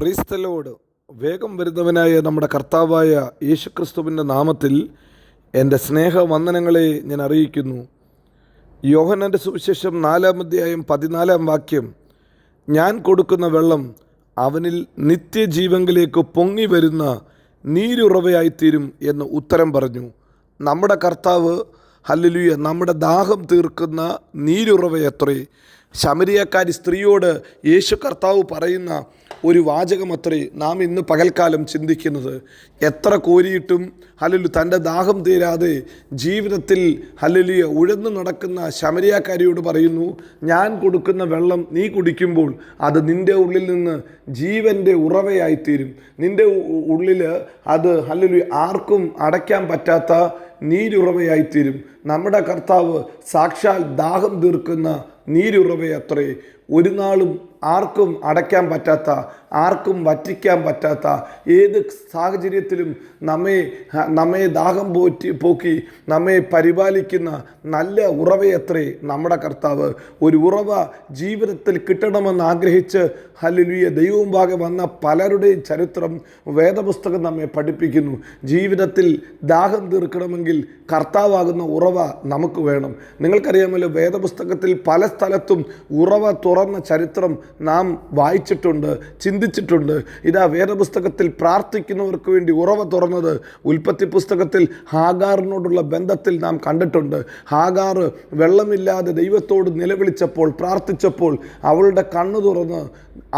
ക്രിസ്തലോട് വേഗം വരുന്നവനായ നമ്മുടെ കർത്താവായ യേശുക്രിസ്തുവിന്റെ നാമത്തിൽ എന്റെ സ്നേഹവന്ദനങ്ങളെ ഞാൻ അറിയിക്കുന്നു. യോഹനന്റെ സുവിശേഷം നാലാം അധ്യായം പതിനാലാം വാക്യം ഞാൻ കൊടുക്കുന്ന വെള്ളം അവനിൽ നിത്യജീവങ്കിലേക്ക് പൊങ്ങി വരുന്ന നീരുറവയായിത്തീരും എന്ന് ഉത്തരം പറഞ്ഞു. നമ്മുടെ കർത്താവ് ഹല്ലുയ നമ്മുടെ ദാഹം തീർക്കുന്ന നീരുറവയത്രേ ശമരിയക്കാരി സ്ത്രീയോട് യേശു കർത്താവ് പറയുന്ന ഒരു വാചകമത്രേ നാം ഇന്ന് പകൽക്കാലം ചിന്തിക്കുന്നത്. എത്ര കോരിയിട്ടും ഹലലു തന്റെ ദാഹം തീരാതെ ജീവിതത്തിൽ ഹലലിയ ഉഴന്നു നടക്കുന്ന ശമരിയാക്കാരിയോട് പറയുന്നു ഞാൻ കൊടുക്കുന്ന വെള്ളം നീ കുടിക്കുമ്പോൾ അത് നിന്റെ ഉള്ളിൽ നിന്ന് ജീവന്റെ ഉറവയായിത്തീരും. നിന്റെ ഉള്ളിൽ അത് ഹലലു ആർക്കും അടയ്ക്കാൻ പറ്റാത്ത നീരുറവയായിത്തീരും. നമ്മുടെ കർത്താവ് സാക്ഷാൽ ദാഹം തീർക്കുന്ന നീരുറവയത്രേ ഒരു നാളും ആർക്കും അടയ്ക്കാൻ പറ്റാത്ത ആർക്കും വറ്റിക്കാൻ പറ്റാത്ത ഏത് സാഹചര്യത്തിലും നമ്മെ നമ്മെ ദാഹം പോറ്റി പോക്കി നമ്മെ പരിപാലിക്കുന്ന നല്ല ഉറവയത്രേ നമ്മുടെ കർത്താവ്. ഒരു ഉറവ ജീവിതത്തിൽ കിട്ടണമെന്ന് ആഗ്രഹിച്ച് ഹല്ലുലിയ ദൈവവും ഭാഗം വന്ന പലരുടെയും ചരിത്രം വേദപുസ്തകം നമ്മെ പഠിപ്പിക്കുന്നു. ജീവിതത്തിൽ ദാഹം തീർക്കണമെങ്കിൽ കർത്താവാകുന്ന ഉറവ നമുക്ക് വേണം. നിങ്ങൾക്കറിയാമല്ലോ വേദപുസ്തകത്തിൽ പല സ്ഥലത്തും ഉറവ തുറന്ന ചരിത്രം നാം വായിച്ചിട്ടുണ്ട് ചിന്തിച്ചിട്ടുണ്ട്. ഇതാ വേദപുസ്തകത്തിൽ പ്രാർത്ഥിക്കുന്നവർക്ക് വേണ്ടി ഉറവ തുറന്നത് ഉൽപ്പത്തി പുസ്തകത്തിൽ ഹാഗാറിനോടുള്ള ബന്ധത്തിൽ നാം കണ്ടിട്ടുണ്ട്. ഹാഗാർ വെള്ളമില്ലാതെ ദൈവത്തോട് നിലവിളിച്ചപ്പോൾ പ്രാർത്ഥിച്ചപ്പോൾ അവളുടെ കണ്ണു തുറന്ന്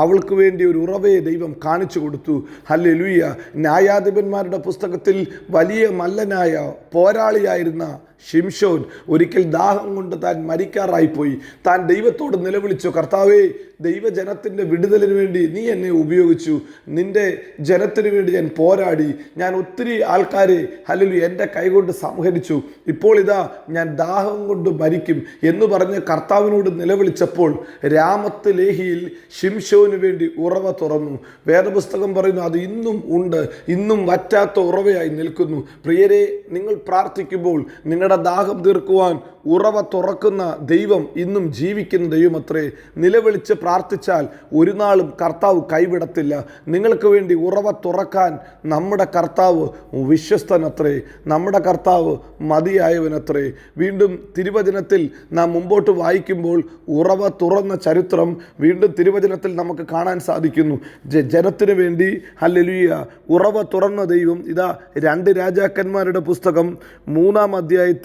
അവൾക്ക് വേണ്ടി ഒരു ഉറവയെ ദൈവം കാണിച്ചു കൊടുത്തു. ഹല്ലെ ലുയ്യ ന്യായാധിപന്മാരുടെ പുസ്തകത്തിൽ വലിയ മല്ലനായ പോരാളിയായിരുന്ന ഷിംഷോൻ ഒരിക്കൽ ദാഹം കൊണ്ട് താൻ മരിക്കാറായിപ്പോയി. താൻ ദൈവത്തോട് നിലവിളിച്ചു കർത്താവേ ദൈവജനത്തിന്റെ വിടുതലിന് വേണ്ടി നീ എന്നെ ഉപയോഗിച്ചു. നിന്റെ ജനത്തിന് വേണ്ടി ഞാൻ പോരാടി. ഞാൻ ഒത്തിരി ആൾക്കാരെ അല്ലെങ്കിൽ എന്റെ കൈകൊണ്ട് സംഹരിച്ചു. ഇപ്പോൾ ഇതാ ഞാൻ ദാഹം കൊണ്ട് മരിക്കും. എന്ന് പറഞ്ഞ് കർത്താവിനോട് നിലവിളിച്ചപ്പോൾ രാമത്ത് ലേഹിയിൽ ഷിംഷോന് വേണ്ടി ഉറവ തുറന്നു. വേദപുസ്തകം പറയുന്നു അത് ഇന്നും ഉണ്ട്. ഇന്നും വറ്റാത്ത ഉറവയായി നിൽക്കുന്നു. പ്രിയരെ നിങ്ങൾ പ്രാർത്ഥിക്കുമ്പോൾ നിങ്ങളുടെ ദാഹം തീർക്കുവാൻ ഉറവ തുറക്കുന്ന ദൈവം ഇന്നും ജീവിക്കുന്ന ദൈവമത്രേ. നിലവിളിച്ച് പ്രാർത്ഥിച്ചാൽ ഒരു നാളും കർത്താവ് കൈവിടത്തില്ല. നിങ്ങൾക്ക് വേണ്ടി ഉറവ തുറക്കാൻ നമ്മുടെ കർത്താവ് വിശ്വസ്തനത്രേ. നമ്മുടെ കർത്താവ് മതിയായവനത്രേ. വീണ്ടും തിരുവചനത്തിൽ നാം മുമ്പോട്ട് വായിക്കുമ്പോൾ ഉറവ തുറന്ന ചരിത്രം വീണ്ടും തിരുവചനത്തിൽ നമുക്ക് കാണാൻ സാധിക്കുന്നു. ജനത്തിനു വേണ്ടി ഹല്ലേലൂയ ഉറവ തുറന്ന ദൈവം. ഇതാ രണ്ട് രാജാക്കന്മാരുടെ പുസ്തകം മൂന്നാം അധ്യായത്തിൽ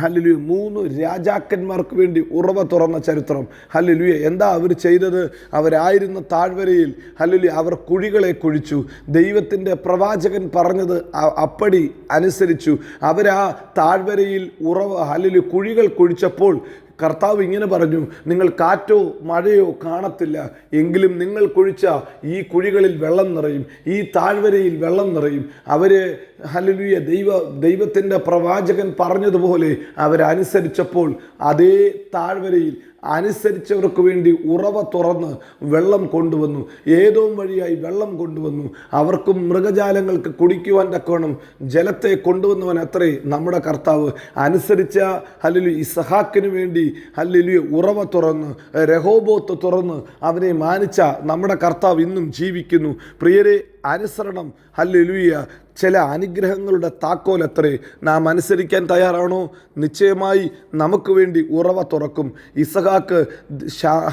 ഹല്ലേലൂയ മൂന്ന് രാജാക്കന്മാർക്ക് വേണ്ടി ഉറവ തുറന്ന ചരിത്രം. ഹല്ലേലൂയ എന്താ അവർ ചെയ്തത്? അവരായിരുന്ന താഴ്വരയിൽ ഹല്ലേലൂയ അവർ കുഴികളെ കുഴിച്ചു. ദൈവത്തിന്റെ പ്രവാചകൻ പറഞ്ഞത് അപ്പടി അനുസരിച്ചു. അവരാ താഴ്വരയിൽ ഉറവ ഹല്ലേലൂയ കുഴികൾ കുഴിച്ചപ്പോൾ കർത്താവ് ഇങ്ങനെ പറഞ്ഞു നിങ്ങൾ കാറ്റോ മഴയോ കാണത്തില്ല എങ്കിലും നിങ്ങൾ കുഴിച്ച ഈ കുഴികളിൽ വെള്ളം നിറയും ഈ താഴ്വരയിൽ വെള്ളം നിറയും. അവർ ഹല്ലേലൂയ ദൈവ ദൈവത്തിന്റെ പ്രവാചകൻ പറഞ്ഞതുപോലെ അവരനുസരിച്ചപ്പോൾ അതേ താഴ്വരയിൽ അനുസരിച്ചവർക്ക് വേണ്ടി ഉറവ തുറന്ന് വെള്ളം കൊണ്ടുവന്നു. ഏതോ വഴിയായി വെള്ളം കൊണ്ടുവന്നു. അവർക്കും മൃഗജാലങ്ങൾക്ക് കുടിക്കുവാൻ തക്കവണ്ണം ജലത്തെ കൊണ്ടുവന്നവൻ അത്രേ നമ്മുടെ കർത്താവ്. അനുസരിച്ച ഹല്ലുലു ഇസഹാക്കിന് വേണ്ടി ഹല്ലുലു ഉറവ തുറന്ന് രഹോബോത്ത് തുറന്ന് അവനെ മാനിച്ച നമ്മുടെ കർത്താവ് ഇന്നും ജീവിക്കുന്നു. പ്രിയരെ അനുസരണം ഹല്ലുലുയ ചില അനുഗ്രഹങ്ങളുടെ താക്കോൽ എത്രേ നാം അനുസരിക്കാൻ തയ്യാറാണോ? നിശ്ചയമായി നമുക്ക് വേണ്ടി ഉറവ തുറക്കും. ഇസഹാക്ക്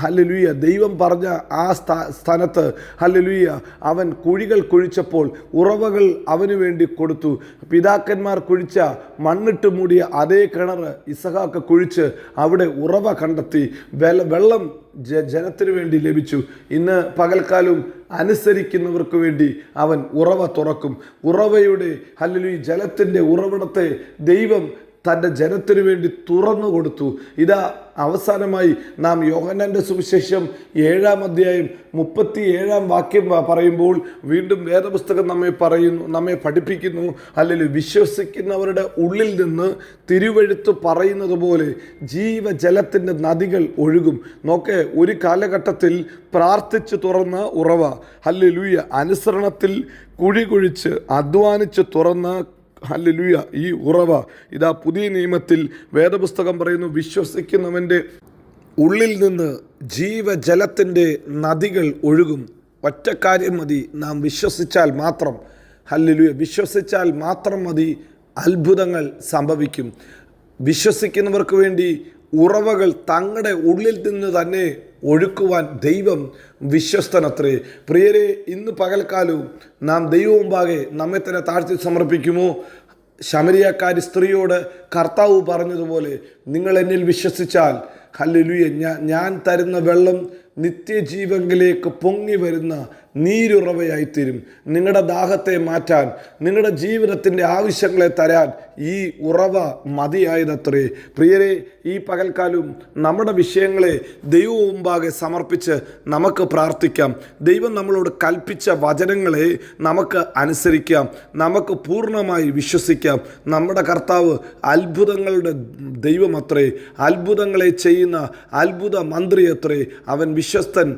ഹല്ലുലുയ ദൈവം പറഞ്ഞ ആ സ്ഥാ സ്ഥാനത്ത് ഹല്ലുലുയ അവൻ കുഴികൾ കുഴിച്ചപ്പോൾ ഉറവകൾ അവന് വേണ്ടി കൊടുത്തു. പിതാക്കന്മാർ കുഴിച്ച മണ്ണിട്ട് മൂടിയ അതേ കിണർ ഇസഹാക്ക് കുഴിച്ച് അവിടെ ഉറവ കണ്ടെത്തി. വെള്ളം ജനത്തിനു വേണ്ടി ലഭിച്ചു. ഇന്ന് പകൽക്കാലവും അനുസരിക്കുന്നവർക്ക് വേണ്ടി അവൻ ഉറവ തുറക്കും. ഉറവയുടെ അല്ലെങ്കിൽ ജലത്തിന്റെ ഉറവിടത്തെ ദൈവം തന്റെ ജനത്തിനു വേണ്ടി തുറന്നു കൊടുത്തു. ഇതാ അവസാനമായി നാം യോഹനന്റെ സുവിശേഷം ഏഴാം അധ്യായം മുപ്പത്തി ഏഴാം വാക്യം പറയുമ്പോൾ വീണ്ടും വേദപുസ്തകം നമ്മെ പറയുന്നു നമ്മെ പഠിപ്പിക്കുന്നു. അല്ലെങ്കിൽ വിശ്വസിക്കുന്നവരുടെ ഉള്ളിൽ നിന്ന് തിരുവഴുത്ത് പറയുന്നത് പോലെ ജീവജലത്തിന്റെ നദികൾ ഒഴുകും. നോക്കെ ഒരു കാലഘട്ടത്തിൽ പ്രാർത്ഥിച്ചു തുറന്ന ഉറവ അല്ലെ ലൂയ അനുസരണത്തിൽ കുഴി കുഴിച്ച് അധ്വാനിച്ച് തുറന്ന ഹല്ലേലൂയ. ഈ ഉറവ ഇതാ പുതിയ നിയമത്തിൽ വേദപുസ്തകം പറയുന്നു വിശ്വസിക്കുന്നവന്റെ ഉള്ളിൽ നിന്ന് ജീവജലത്തിന്റെ നദികൾ ഒഴുകും. ഒറ്റ കാര്യം മതി നാം വിശ്വസിച്ചാൽ മാത്രം. ഹല്ലുയ വിശ്വസിച്ചാൽ മാത്രം മതി അത്ഭുതങ്ങൾ സംഭവിക്കും. വിശ്വസിക്കുന്നവർക്ക് വേണ്ടി ഉറവകൾ തങ്ങളുടെ ഉള്ളിൽ നിന്ന് തന്നെ ഒഴുക്കുവാൻ ദൈവം വിശ്വസ്തനത്രേ. പ്രിയരെ ഇന്ന് പകൽക്കാലവും നാം ദൈവമുമ്പാകെ നമ്മെ തന്നെ താഴ്ത്തി സമർപ്പിക്കുമോ? ശമരിയക്കാരി സ്ത്രീയോട് കർത്താവ് പറഞ്ഞതുപോലെ നിങ്ങൾ എന്നിൽ വിശ്വസിച്ചാൽ ഹല്ലുയ ഞാൻ ഞാൻ തരുന്ന വെള്ളം നിത്യജീവങ്കിലേക്ക് പൊങ്ങി വരുന്ന നീരുറവയായിത്തീരും. നിങ്ങളുടെ ദാഹത്തെ മാറ്റാൻ നിങ്ങളുടെ ജീവിതത്തിന്റെ ആവശ്യങ്ങളെ തരാൻ ഈ ഉറവ മതിയായതത്രേ. പ്രിയരെ ഈ പകൽക്കാലവും നമ്മുടെ വിഷയങ്ങളെ ദൈവവും മുമ്പാകെ സമർപ്പിച്ച് നമുക്ക് പ്രാർത്ഥിക്കാം. ദൈവം നമ്മളോട് കൽപ്പിച്ച വചനങ്ങളെ നമുക്ക് അനുസരിക്കാം. നമുക്ക് പൂർണമായി വിശ്വസിക്കാം. നമ്മുടെ കർത്താവ് അത്ഭുതങ്ങളുടെ ദൈവമത്രേ. അത്ഭുതങ്ങളെ ചെയ്യുന്ന അത്ഭുത മന്ത്രി അത്രേ അവൻ വിശ്വസ്തൻ